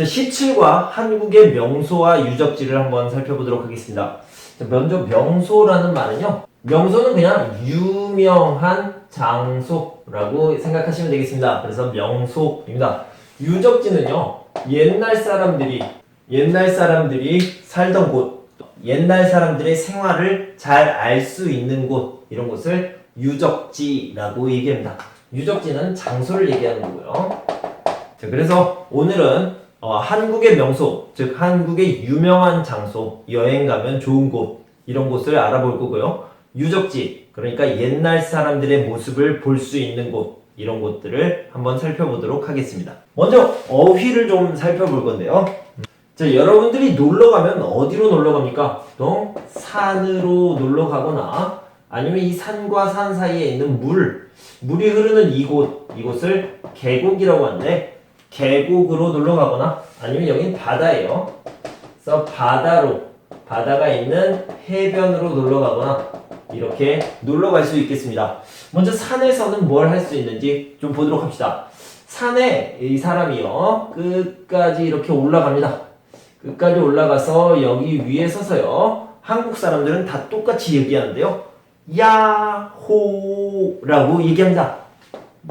자, 17과 한국의 명소와 유적지를 한번 살펴보도록 하겠습니다. 자, 먼저 명소라는 말은요. 명소는 그냥 유명한 장소라고 생각하시면 되겠습니다. 그래서 명소입니다. 유적지는요. 옛날 사람들이 옛날 사람들이 살던 곳, 옛날 사람들의 생활을 잘 알 수 있는 곳 이런 곳을 유적지라고 얘기합니다. 유적지는 장소를 얘기하는 거고요. 자, 그래서 오늘은 어, 한국의 명소, 즉 한국의 유명한 장소, 여행 가면 좋은 곳 이런 곳을 알아볼 거고요. 유적지, 그러니까 옛날 사람들의 모습을 볼 수 있는 곳 이런 곳들을 한번 살펴보도록 하겠습니다. 먼저 어휘를 좀 살펴볼 건데요. 자, 여러분들이 놀러 가면 어디로 놀러 갑니까? 보통 산으로 놀러 가거나 아니면 이 산과 산 사이에 있는 물, 물이 흐르는 이곳, 이곳을 계곡이라고 하는데 계곡으로 놀러 가거나 아니면 여긴 바다예요. 그래서 바다로 바다가 있는 해변으로 놀러 가거나 이렇게 놀러 갈 수 있겠습니다. 먼저 산에서는 뭘 할 수 있는지 좀 보도록 합시다. 산에 이 사람이요 끝까지 이렇게 올라갑니다. 끝까지 올라가서 여기 위에 서서요 한국 사람들은 다 똑같이 얘기하는데요 야호라고 얘기합니다.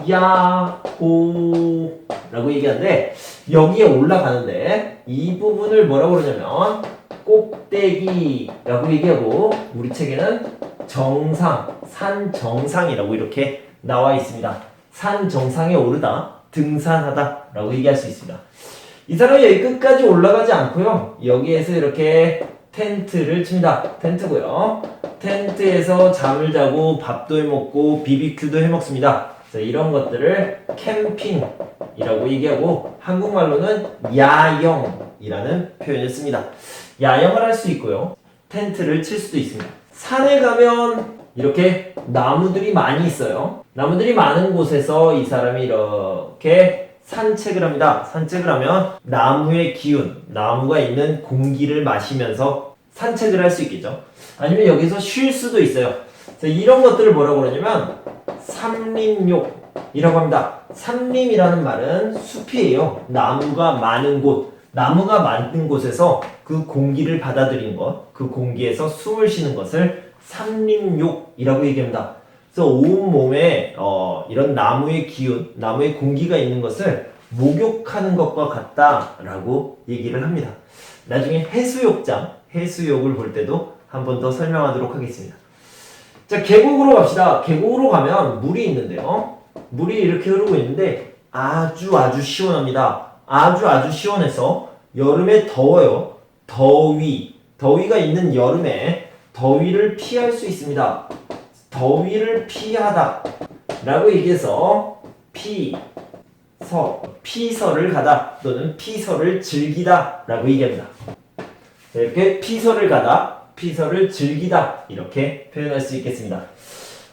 야호 라고 얘기하는데 여기에 올라가는데 이 부분을 뭐라고 그러냐면 꼭대기라고 얘기하고 우리 책에는 정상, 산 정상이라고 이렇게 나와 있습니다. 산 정상에 오르다, 등산하다 라고 얘기할 수 있습니다. 이 사람이 여기 끝까지 올라가지 않고요. 여기에서 이렇게 텐트를 칩니다. 텐트고요. 텐트에서 잠을 자고 밥도 해 먹고 비비큐도 해 먹습니다. 그래서 이런 것들을 캠핑이라고 얘기하고 한국말로는 야영이라는 표현을 씁니다. 야영을 할 수 있고요. 텐트를 칠 수도 있습니다. 산에 가면 이렇게 나무들이 많이 있어요. 나무들이 많은 곳에서 이 사람이 이렇게 산책을 합니다. 산책을 하면 나무의 기운, 나무가 있는 공기를 마시면서 산책을 할 수 있겠죠. 아니면 여기서 쉴 수도 있어요. 이런 것들을 뭐라고 그러냐면 삼림욕이라고 합니다. 삼림이라는 말은 숲이에요. 나무가 많은 곳, 나무가 많은 곳에서 그 공기를 받아들이는 것, 그 공기에서 숨을 쉬는 것을 삼림욕이라고 얘기합니다. 그래서 온 몸에 어, 이런 나무의 기운, 나무의 공기가 있는 것을 목욕하는 것과 같다라고 얘기를 합니다. 나중에 해수욕장, 해수욕을 볼 때도 한 번 더 설명하도록 하겠습니다. 자, 계곡으로 갑시다. 계곡으로 가면 물이 있는데요. 물이 이렇게 흐르고 있는데 아주 아주 시원합니다. 아주 아주 시원해서 여름에 더워요. 더위, 더위가 있는 여름에 더위를 피할 수 있습니다. 더위를 피하다 라고 얘기해서 피 서, 피서를 가다 또는 피서를 즐기다 라고 얘기합니다. 자, 이렇게 피서를 가다, 피서를 즐기다 이렇게 표현할 수 있겠습니다.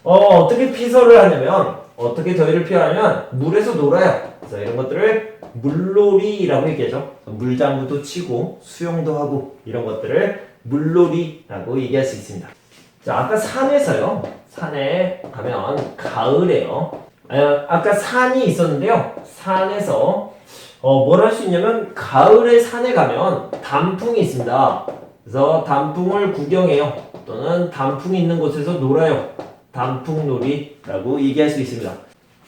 어, 어떻게 피서를 하냐면 어떻게 더위를 피하냐면 물에서 놀아요. 그래서 이런 것들을 물놀이라고 얘기하죠. 물장구도 치고 수영도 하고 이런 것들을 물놀이라고 얘기할 수 있습니다. 자, 아까 산에서요. 산에 가면 가을에요. 아, 아까 산이 있었는데요. 산에서 어, 뭘 할 수 있냐면 가을에 산에 가면 단풍이 있습니다. 그래서 단풍을 구경해요. 또는 단풍이 있는 곳에서 놀아요. 단풍놀이라고 얘기할 수 있습니다.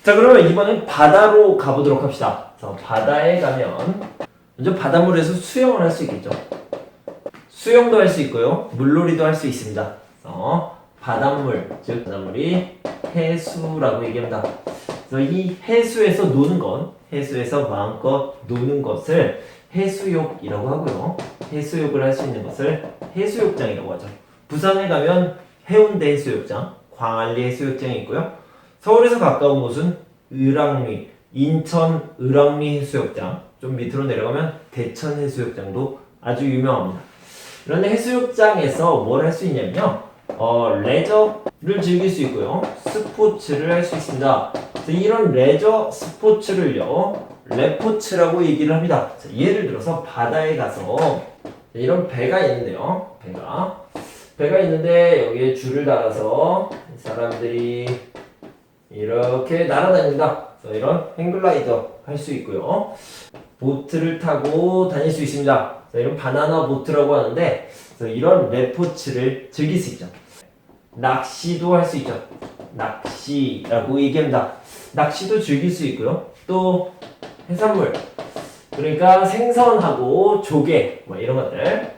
자, 그러면 이번엔 바다로 가보도록 합시다. 그래서 바다에 가면 먼저 바닷물에서 수영을 할 수 있겠죠. 수영도 할 수 있고요. 물놀이도 할 수 있습니다. 어, 바닷물, 즉 바닷물이 해수라고 얘기합니다. 그래서 이 해수에서 노는 것, 해수에서 마음껏 노는 것을 해수욕이라고 하고요. 해수욕을 할 수 있는 것을 해수욕장이라고 하죠. 부산에 가면 해운대 해수욕장, 광안리 해수욕장이 있고요. 서울에서 가까운 곳은 을왕리, 인천 을왕리 해수욕장, 좀 밑으로 내려가면 대천 해수욕장도 아주 유명합니다. 그런데 해수욕장에서 뭘 할 수 있냐면요. 어, 레저를 즐길 수 있고요. 스포츠를 할 수 있습니다. 이런 레저 스포츠를요. 레포츠라고 얘기를 합니다. 자, 예를 들어서 바다에 가서 이런 배가 있는데요. 배가. 배가 있는데 여기에 줄을 달아서 사람들이 이렇게. 그래서 이런 행글라이더 할 수 있고요. 보트를 타고 다닐 수 있습니다. 자, 이런 바나나 보트라고 하는데 이런 레포츠를 즐길 수 있죠. 낚시도 할 수 있죠. 낚시라고 얘기합니다. 낚시도 즐길 수 있고요. 또 해산물 그러니까 생선하고 조개 뭐 이런 것들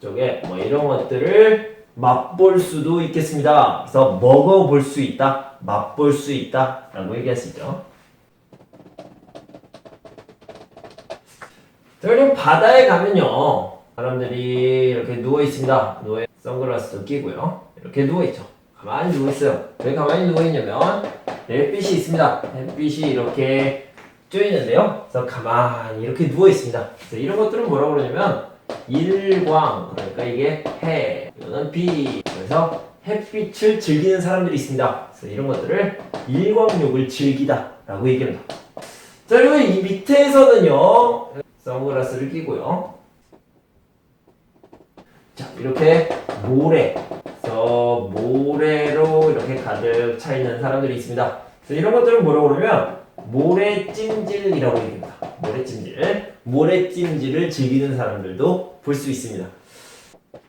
조개 뭐 이런 것들을 맛볼 수도 있겠습니다. 그래서 먹어볼 수 있다, 맛볼 수 있다 라고 얘기할 수 있죠. 자, 그리고 바다에 가면요. 사람들이 이렇게 누워 있습니다. 누워 선글라스도 끼고요. 이렇게 누워 있죠. 가만히 누워 있어요. 왜 가만히 누워 있냐면 햇빛이 있습니다. 햇빛이 이렇게 쬐 있는데요. 그래서 가만히 이렇게 누워 있습니다. 그래서 이런 것들은 뭐라고 그러냐면 일광 그러니까 이게 해 이거는 비 그래서 햇빛을 즐기는 사람들이 있습니다. 그래서 이런 것들을 일광욕을 즐기다라고 얘기합니다. 자 그리고 이 밑에서는요 선글라스를 끼고요. 자 이렇게 모래 그래서 모래로 이렇게 가득 차 있는 사람들이 있습니다. 그래서 이런 것들은 뭐라고 그러면 모래찜질이라고 얘기합니다. 모래찜질 모래찜질을 즐기는 사람들도 볼 수 있습니다.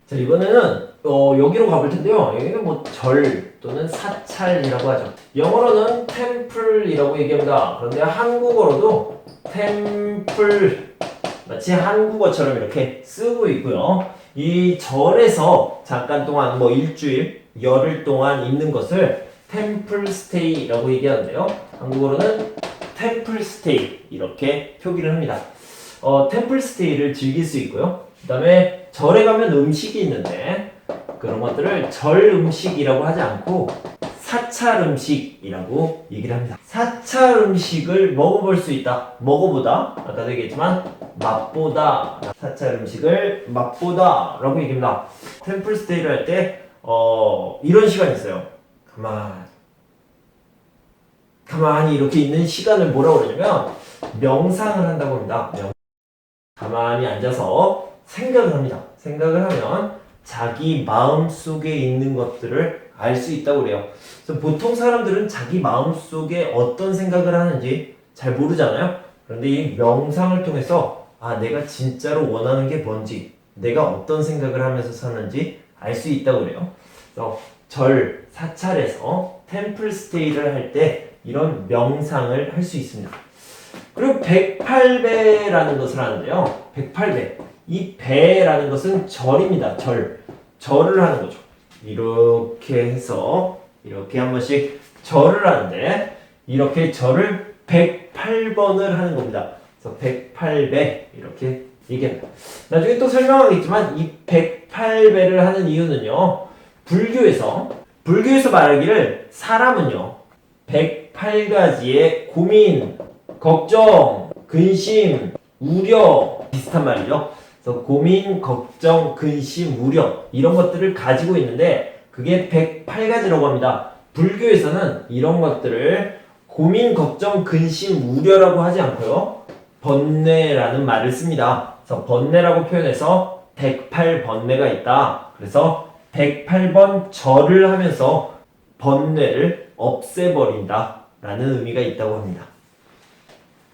자 이번에는 어, 여기로 가볼 텐데요. 여기는 뭐 절 또는 사찰이라고 하죠. 영어로는 템플이라고 얘기합니다. 그런데 한국어로도 템플 마치 한국어처럼 이렇게 쓰고 있고요. 이 절에서 잠깐 동안 뭐 일주일, 열흘 동안 있는 것을 템플 스테이라고 얘기하는데요. 한국어로는 템플 스테이 이렇게 표기를 합니다. 어, 템플 스테이를 즐길 수 있고요. 그 다음에 절에 가면 음식이 있는데 그런 것들을 절 음식이라고 하지 않고 사찰 음식이라고 얘기를 합니다. 사찰 음식을 먹어볼 수 있다. 먹어보다. 아까도 얘기했지만 맛보다. 사찰 음식을 맛보다 라고 얘기합니다. 템플 스테이를 할 때 어, 이런 시간이 있어요. 가만 가만히 이렇게 있는 시간을 뭐라고 그러냐면 명상을 한다고 합니다. 명- 가만히 앉아서 생각을 합니다. 생각을 하면 자기 마음 속에 있는 것들을 알 수 있다고 그래요. 그래서 보통 사람들은 자기 마음 속에 어떤 생각을 하는지 잘 모르잖아요. 그런데 이 명상을 통해서 아, 내가 진짜로 원하는 게 뭔지, 내가 어떤 생각을 하면서 사는지 알 수 있다고 그래요. 그래서 절, 사찰에서 템플 스테이를 할때 이런 명상을 할 수 있습니다. 그리고 108배라는 것을 하는데요. 108배. 이 배라는 것은 절입니다. 절. 절을 하는 거죠. 이렇게 해서 이렇게 한 번씩 절을 하는데 이렇게 절을 108번을 하는 겁니다. 그래서 108배 이렇게 얘기합니다. 나중에 또 설명하겠지만 이 108배를 하는 이유는요. 불교에서 불교에서 말하기를 사람은요. 108가지의 고민, 걱정, 근심, 우려 비슷한 말이죠. 그래서 고민, 걱정, 근심, 우려 이런 것들을 가지고 있는데 그게 108가지라고 합니다. 불교에서는 이런 것들을 고민, 걱정, 근심, 우려라고 하지 않고요. 번뇌라는 말을 씁니다. 그래서 번뇌라고 표현해서 108번뇌가 있다. 그래서 108번 절을 하면서 번뇌를 없애버린다. 라는 의미가 있다고 합니다.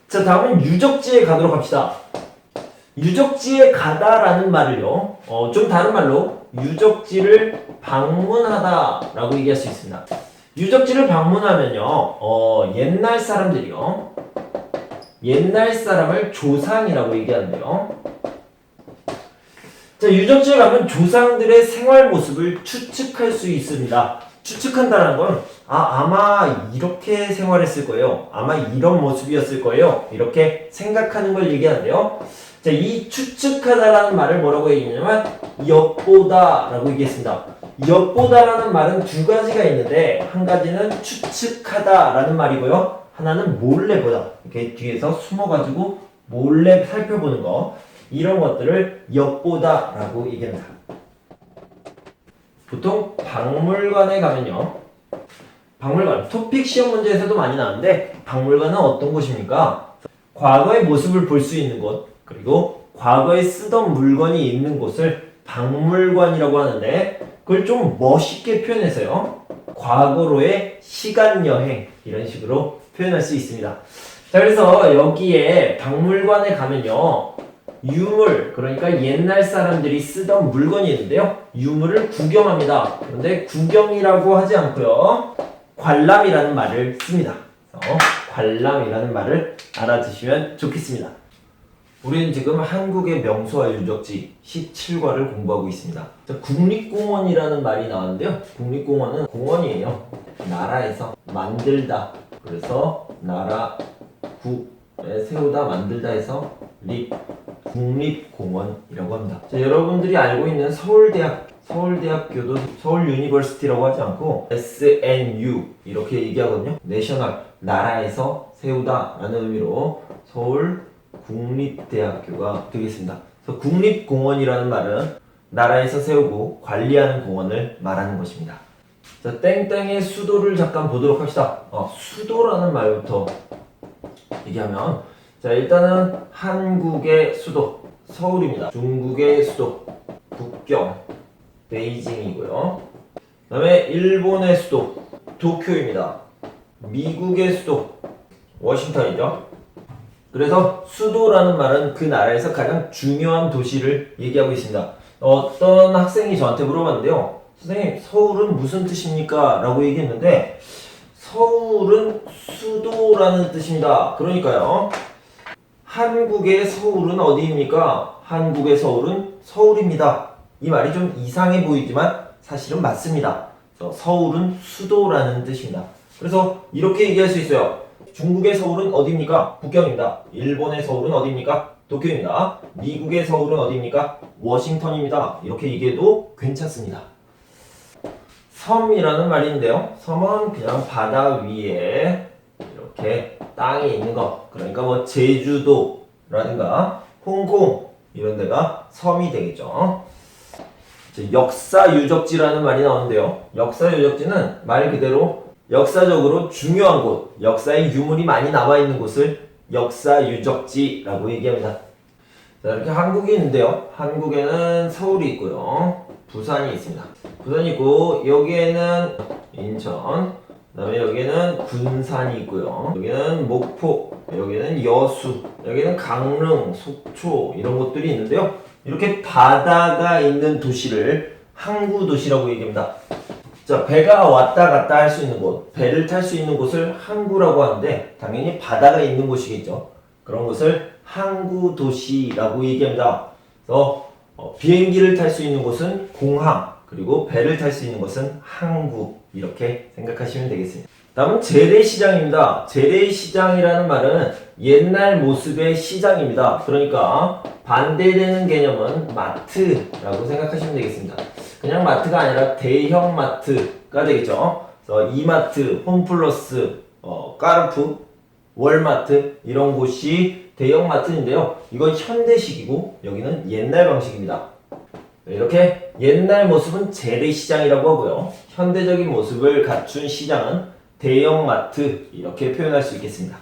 자, 다음은 유적지에 가도록 합시다. 유적지에 가다라는 말을요, 어, 좀 다른 말로 유적지를 방문하다라고 얘기할 수 있습니다. 유적지를 방문하면요, 어, 옛날 사람들이요, 옛날 사람을 조상이라고 얘기하는데요. 자, 유적지에 가면 조상들의 생활 모습을 추측할 수 있습니다. 추측한다는 건, 아, 아마 이렇게 생활했을 거예요. 아마 이런 모습이었을 거예요. 이렇게 생각하는 걸 얘기하는데요. 자, 이 추측하다라는 말을 뭐라고 얘기하냐면, 엿보다 라고 얘기했습니다. 엿보다라는 말은 두 가지가 있는데, 한 가지는 추측하다라는 말이고요. 하나는 몰래 보다. 이렇게 뒤에서 숨어가지고 몰래 살펴보는 거. 이런 것들을 엿보다라고 얘기합니다. 보통 박물관에 가면요. 박물관, 토픽 시험 문제에서도 많이 나오는데 박물관은 어떤 곳입니까? 과거의 모습을 볼 수 있는 곳, 그리고 과거에 쓰던 물건이 있는 곳을 박물관이라고 하는데 그걸 좀 멋있게 표현해서요. 과거로의 시간 여행 이런 식으로 표현할 수 있습니다. 자, 그래서 여기에 박물관에 가면요. 유물, 그러니까 옛날 사람들이 쓰던 물건이 있는데요. 유물을 구경합니다. 그런데 구경이라고 하지 않고요. 관람이라는 말을 씁니다. 그래서 관람이라는 말을 알아두시면 좋겠습니다. 우리는 지금 한국의 명소와 유적지 17과를 공부하고 있습니다. 자, 국립공원이라는 말이 나왔는데요. 국립공원은 공원이에요. 나라에서 만들다. 그래서 나라 국에 세우다 만들다 해서 립 국립공원이라고 합니다. 자, 여러분들이 알고 있는 서울대학 서울대학교도 서울 유니버시티라고 하지 않고 SNU 이렇게 얘기하거든요. 내셔널 나라에서 세우다라는 의미로 서울 국립대학교가 되겠습니다. 그래서 국립공원이라는 말은 나라에서 세우고 관리하는 공원을 말하는 것입니다. 자, 땡땡의 수도를 잠깐 보도록 합시다. 어, 수도라는 말부터 얘기하면 자 일단은 한국의 수도 서울입니다. 중국의 수도 북경 베이징이고요. 그다음에 일본의 수도 도쿄입니다. 미국의 수도 워싱턴이죠. 그래서 수도라는 말은 그 나라에서 가장 중요한 도시를 얘기하고 있습니다. 어떤 학생이 저한테 물어봤는데요. 선생님, 서울은 무슨 뜻입니까? 라고 얘기했는데, 서울은 수도라는 뜻입니다. 그러니까요. 한국의 서울은 어디입니까? 한국의 서울은 서울입니다. 이 말이 좀 이상해 보이지만 사실은 맞습니다. 서울은 수도라는 뜻입니다. 그래서 이렇게 얘기할 수 있어요. 중국의 서울은 어디입니까? 북경입니다. 일본의 서울은 어디입니까? 도쿄입니다. 미국의 서울은 어디입니까? 워싱턴입니다. 이렇게 얘기해도 괜찮습니다. 섬이라는 말인데요. 섬은 그냥 바다 위에 이렇게 땅에 있는 거. 그러니까 뭐 제주도라든가 홍콩 이런 데가 섬이 되겠죠. 역사 유적지라는 말이 나오는데요. 역사 유적지는 말 그대로 역사적으로 중요한 곳, 역사의 유물이 많이 남아 있는 곳을 역사 유적지라고 얘기합니다. 자, 이렇게 한국이 있는데요. 한국에는 서울이 있고요. 부산이 있습니다. 부산이 있고 여기에는 인천, 그다음에 여기는 군산이 있고요. 여기는 목포, 여기는 여수, 여기는 강릉, 속초 이런 곳들이 있는데요. 이렇게 바다가 있는 도시를 항구 도시라고 얘기합니다. 자, 배가 왔다 갔다 할 수 있는 곳, 배를 탈 수 있는 곳을 항구라고 하는데 당연히 바다가 있는 곳이겠죠. 그런 곳을 항구 도시라고 얘기합니다. 그래서 어, 비행기를 탈 수 있는 곳은 공항, 그리고 배를 탈 수 있는 곳은 항구 이렇게 생각하시면 되겠습니다. 다음은 재래시장입니다. 재래시장이라는 말은 옛날 모습의 시장입니다. 그러니까 반대되는 개념은 마트라고 생각하시면 되겠습니다. 그냥 마트가 아니라 대형 마트가 되겠죠. 그래서 이마트, 홈플러스, 어, 까르푸, 월마트 이런 곳이 대형 마트인데요. 이건 현대식이고 여기는 옛날 방식입니다. 네, 이렇게 옛날 모습은 재래시장이라고 하고요. 현대적인 모습을 갖춘 시장은 대형마트 이렇게 표현할 수 있겠습니다.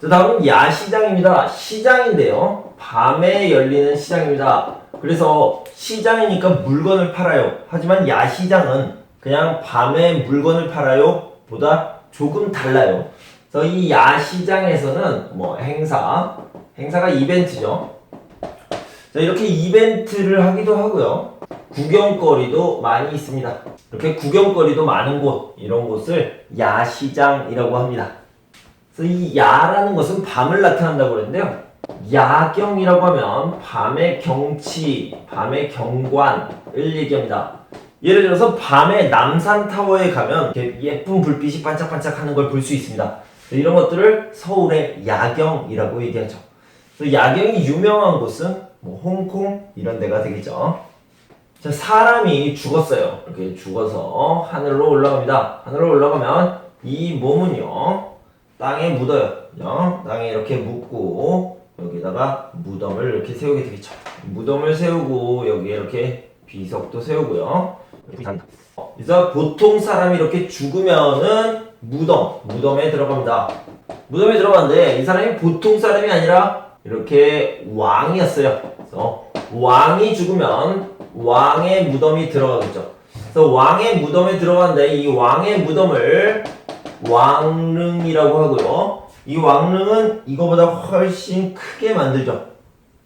자, 다음은 야시장입니다. 시장인데요. 밤에 열리는 시장입니다. 그래서 시장이니까 물건을 팔아요. 하지만 야시장은 그냥 밤에 물건을 팔아요 보다 조금 달라요. 그래서 이 야시장에서는 뭐 행사, 행사가 이벤트죠. 자, 이렇게 이벤트를 하기도 하고요. 구경거리도 많이 있습니다. 이렇게 구경거리도 많은 곳, 이런 곳을 야시장이라고 합니다. 그래서 이 야라는 것은 밤을 나타낸다고 그랬는데요. 야경이라고 하면 밤의 경치, 밤의 경관을 얘기합니다. 예를 들어서 밤에 남산타워에 가면 예쁜 불빛이 반짝반짝 하는 걸 볼 수 있습니다. 이런 것들을 서울의 야경이라고 얘기하죠. 야경이 유명한 곳은 뭐 홍콩 이런 데가 되겠죠. 자, 사람이 죽었어요. 이렇게 죽어서 하늘로 올라갑니다. 하늘로 올라가면 이 몸은요, 땅에 묻어요. 그죠? 땅에 이렇게 묻고, 여기다가 무덤을 이렇게 세우게 되겠죠. 무덤을 세우고, 여기에 이렇게 비석도 세우고요. 이렇게 그래서 보통 사람이 이렇게 죽으면은 무덤, 무덤에 들어갑니다. 무덤에 들어갔는데, 이 사람이 보통 사람이 아니라 이렇게 왕이었어요. 그래서 왕이 죽으면 왕의 무덤이 들어가겠죠. 그래서 왕의 무덤에 들어갔는데 이 왕의 무덤을 왕릉이라고 하고요. 이 왕릉은 이거보다 훨씬 크게 만들죠.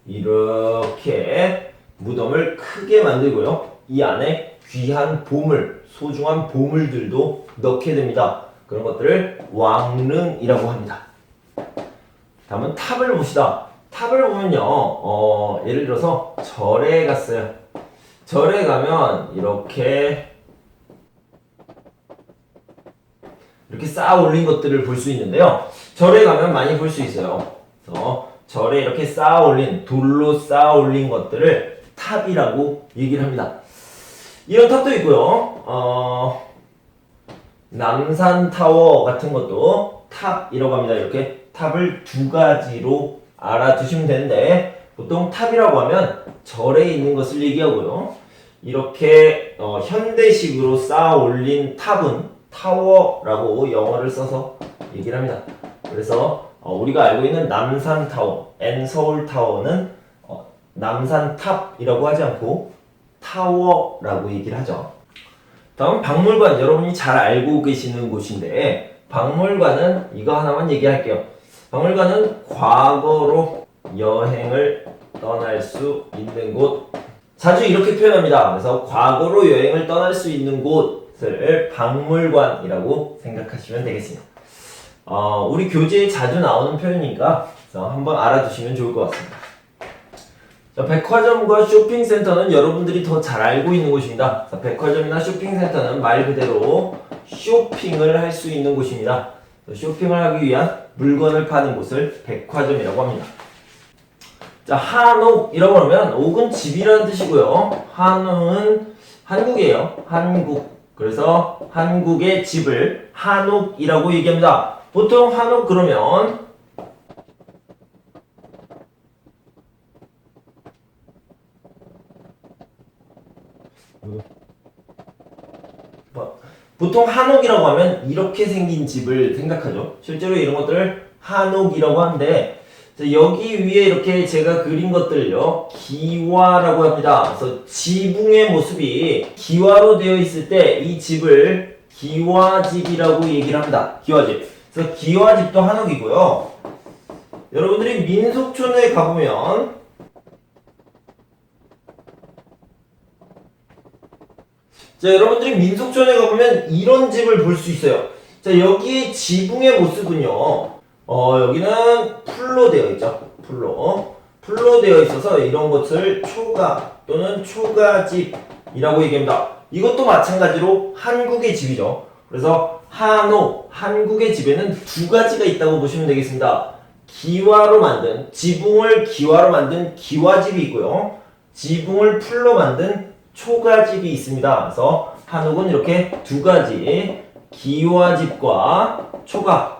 이렇게 무덤을 크게 만들고요. 이 안에 귀한 보물, 소중한 보물들도 넣게 됩니다. 그런 것들을 왕릉이라고 합니다. 다음은 탑을 봅시다. 탑을 보면요, 어, 예를 들어서 절에 갔어요. 절에 가면 이렇게 이렇게 쌓아 올린 것들을 볼 수 있는데요. 절에 가면 많이 볼 수 있어요. 그래서 절에 이렇게 쌓아 올린 돌로 쌓아 올린 것들을 탑이라고 얘기를 합니다. 이런 탑도 있고요. 어, 남산 타워 같은 것도 탑이라고 합니다. 이렇게 탑을 두 가지로 알아두시면 되는데 보통 탑이라고 하면 절에 있는 것을 얘기하고요. 이렇게 어, 현대식으로 쌓아 올린 탑은 타워라고 영어를 써서 얘기를 합니다. 그래서 어, 우리가 알고 있는 남산 타워, 앤 서울 타워는 어, 남산 탑이라고 하지 않고 타워라고 얘기를 하죠. 다음 박물관 여러분이 잘 알고 계시는 곳인데 박물관은 이거 하나만 얘기할게요. 박물관은 과거로 여행을 떠날 수 있는 곳 자주 이렇게 표현합니다. 그래서 과거로 여행을 떠날 수 있는 곳을 박물관이라고 생각하시면 되겠습니다. 어, 우리 교재에 자주 나오는 표현이니까 한번 알아두시면 좋을 것 같습니다. 자, 백화점과 쇼핑센터는 여러분들이 더 잘 알고 있는 곳입니다. 자, 백화점이나 쇼핑센터는 말 그대로 쇼핑을 할 수 있는 곳입니다. 쇼핑을 하기 위한 물건을 파는 곳을 백화점이라고 합니다. 자, 한옥 이라고 하면 옥은 집이라는 뜻이고요. 한옥은 한국이에요. 한국. 그래서 한국의 집을 한옥이라고 얘기합니다. 보통 한옥 그러면 보통 한옥이라고 하면 이렇게 생긴 집을 생각하죠. 실제로 이런 것들을 한옥이라고 하는데 자, 여기 위에 이렇게 제가 그린 것들요 기와라고 합니다. 그래서 지붕의 모습이 기와로 되어 있을 때 이 집을 기와집이라고 얘기를 합니다. 기와집. 그래서 기와집도 한옥이고요. 여러분들이 민속촌에 가보면 자, 여러분들이 민속촌에 가보면 이런 집을 볼 수 있어요. 자, 여기에 지붕의 모습은요. 어, 여기는 풀로 되어 있죠. 풀로. 풀로 되어 있어서 이런 것을 초가 또는 초가집이라고 얘기합니다. 이것도 마찬가지로 한국의 집이죠. 그래서 한옥, 한국의 집에는 두 가지가 있다고 보시면 되겠습니다. 기와로 만든, 지붕을 기와로 만든 기와집이 있고요. 지붕을 풀로 만든 초가집이 있습니다. 그래서 한옥은 이렇게 두 가지 기와집과 초가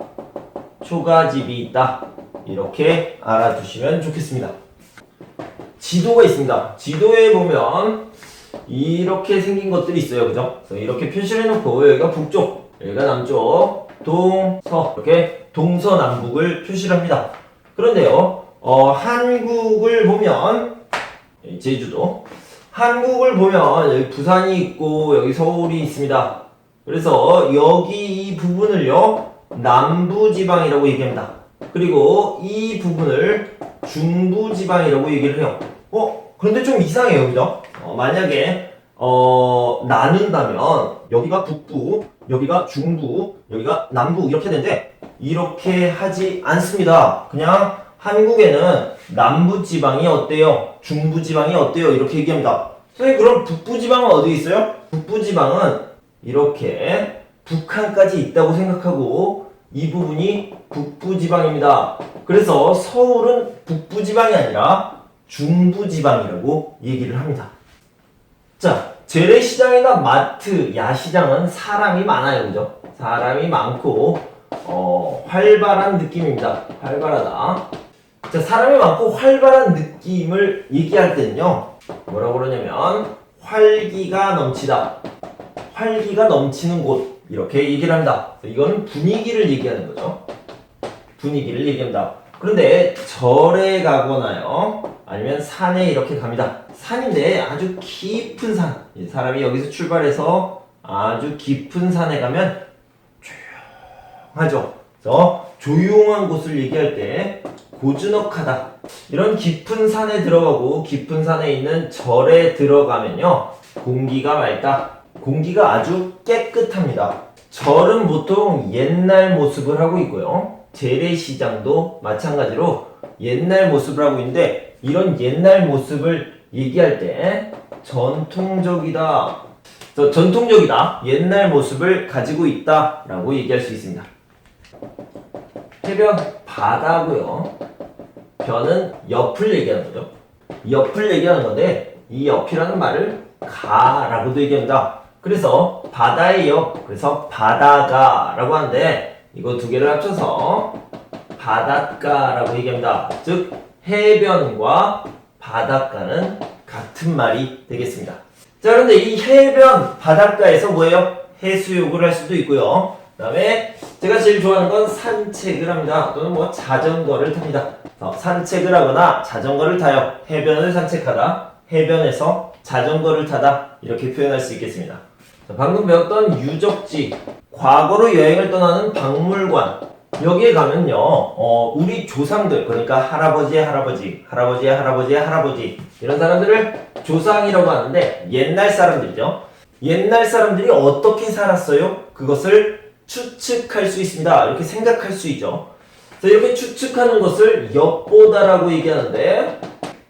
초가집이 있다. 이렇게 알아두시면 좋겠습니다. 지도가 있습니다. 지도에 보면 이렇게 생긴 것들이 있어요. 그죠? 그래서 이렇게 표시를 해놓고 여기가 북쪽, 여기가 남쪽, 동서 이렇게 동서남북을 표시를 합니다. 그런데요, 어, 한국을 보면 제주도 한국을 보면 여기 부산이 있고 여기 서울이 있습니다. 그래서 여기 이 부분을요 남부지방이라고 얘기합니다. 그리고 이 부분을 중부지방이라고 얘기를 해요. 어? 그런데 좀 이상해요, 그죠? 어, 만약에 어, 나눈다면 여기가 북부, 여기가 중부, 여기가 남부 이렇게 되는데 이렇게 하지 않습니다. 그냥 한국에는 남부지방이 어때요? 중부지방이 어때요? 이렇게 얘기합니다. 선생님 그럼 북부지방은 어디 있어요? 북부지방은 이렇게 북한까지 있다고 생각하고 이 부분이 북부지방입니다. 그래서 서울은 북부지방이 아니라 중부지방이라고 얘기를 합니다. 자, 재래시장이나 마트, 야시장은 사람이 많아요, 그죠? 사람이 많고 어, 활발한 느낌입니다. 활발하다. 자, 사람이 많고 활발한 느낌을 얘기할 때는요, 뭐라고 그러냐면, 활기가 넘치다. 활기가 넘치는 곳. 이렇게 얘기를 합니다. 이거는 분위기를 얘기하는 거죠. 분위기를 얘기합니다. 그런데 절에 가거나요, 아니면 산에 이렇게 갑니다. 산인데 아주 깊은 산. 이 사람이 여기서 출발해서 아주 깊은 산에 가면 조용하죠. 그래서 조용한 곳을 얘기할 때 고즈넉하다. 이런 깊은 산에 들어가고 깊은 산에 있는 절에 들어가면요. 공기가 맑다. 공기가 아주 깨끗합니다. 절은 보통 옛날 모습을 하고 있고요. 재래시장도 마찬가지로 옛날 모습을 하고 있는데 이런 옛날 모습을 얘기할 때 전통적이다. 저 전통적이다. 옛날 모습을 가지고 있다 라고 얘기할 수 있습니다. 해변 바다고요. 변은 옆을 얘기하는 거죠. 옆을 얘기하는 건데 이 옆이라는 말을 가라고도 얘기합니다. 그래서 바다의 옆, 그래서 바다가라고 하는데 이거 두 개를 합쳐서 바닷가라고 얘기합니다. 즉 해변과 바닷가는 같은 말이 되겠습니다. 자 그런데 이 해변 바닷가에서 뭐예요? 해수욕을 할 수도 있고요. 그 다음에 제가 제일 좋아하는 건 산책을 합니다. 또는 뭐 자전거를 탑니다. 어, 산책을 하거나 자전거를 타요. 해변을 산책하다, 해변에서 자전거를 타다 이렇게 표현할 수 있겠습니다. 자, 방금 배웠던 유적지, 과거로 여행을 떠나는 박물관 여기에 가면요, 어, 우리 조상들 그러니까 할아버지의 할아버지, 할아버지의 할아버지의 할아버지 이런 사람들을 조상이라고 하는데 옛날 사람들이죠. 옛날 사람들이 어떻게 살았어요? 그것을 추측할 수 있습니다. 이렇게 생각할 수 있죠. 자, 이렇게 추측하는 것을 엿보다라고 얘기하는데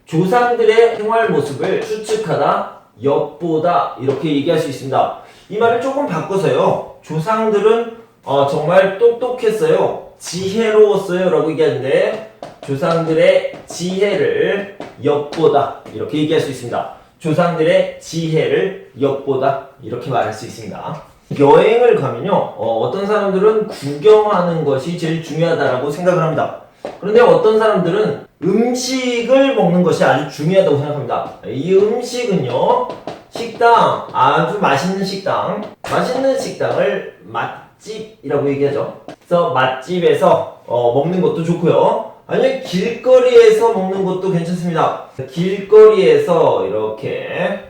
조상들의 생활 모습을 추측하다, 엿보다 이렇게 얘기할 수 있습니다. 이 말을 조금 바꿔서요. 조상들은 어, 정말 똑똑했어요. 지혜로웠어요. 라고 얘기하는데 조상들의 지혜를 엿보다 이렇게 얘기할 수 있습니다. 조상들의 지혜를 엿보다 이렇게 말할 수 있습니다. 여행을 가면요, 어, 떤 사람들은 구경하는 것이 제일 중요하다라고 생각을 합니다. 그런데 어떤 사람들은 음식을 먹는 것이 아주 중요하다고 생각합니다. 이 음식은요, 식당, 아주 맛있는 식당, 맛있는 식당을 맛집이라고 얘기하죠. 그래서 맛집에서 어, 먹는 것도 좋고요. 아니면 길거리에서 먹는 것도 괜찮습니다. 길거리에서 이렇게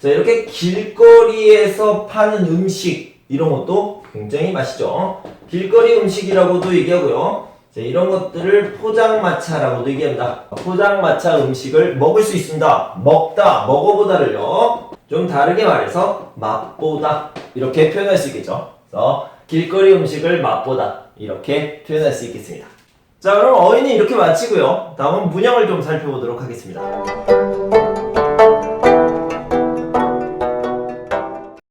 자, 이렇게 길거리에서 파는 음식 이런 것도 굉장히 맛있죠. 길거리 음식이라고도 얘기하고요. 자, 이런 것들을 포장마차라고도 얘기합니다. 포장마차 음식을 먹을 수 있습니다. 먹다, 먹어보다를요. 좀 다르게 말해서 맛보다 이렇게 표현할 수 있겠죠. 그래서 길거리 음식을 맛보다 이렇게 표현할 수 있겠습니다. 자, 그럼 어휘는 이렇게 마치고요. 다음은 문형을 좀 살펴보도록 하겠습니다.